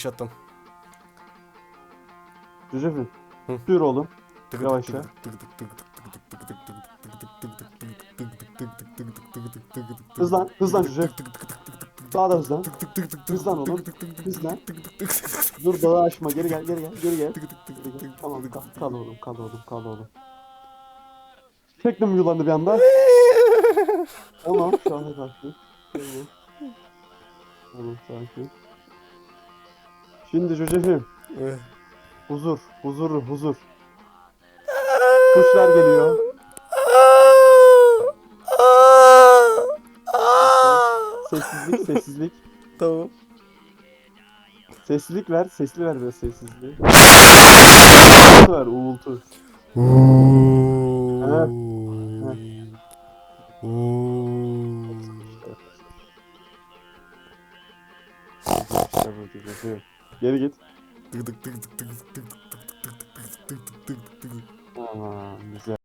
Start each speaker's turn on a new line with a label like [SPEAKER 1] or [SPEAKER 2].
[SPEAKER 1] Şattım.
[SPEAKER 2] Josephine.
[SPEAKER 1] Hı.
[SPEAKER 2] Sür oğlum. Yavaşça. Hızlan. Hızlan Joseph. Daha da hızlan. Hızlan oğlum. Hızlan. Dur dağı açma. Geri gel. Geri gel. Geri gel. Geri gel. Tamam kal, kal oğlum. Kal oğlum. Kal oğlum. Çektim yılanı bir anda. Tamam. Sakin. Tamam. Tamam sakin. Şimdi Josephine. Huzur. Huzur. Huzur. Kuşlar geliyor. Sessizlik. Sessizlik.
[SPEAKER 1] Tamam.
[SPEAKER 2] Sessizlik ver. Sesli ver biraz sessizliği. Uğultu ver. Uğultu. İşte bu gibi. Geri git. Tamam güzel.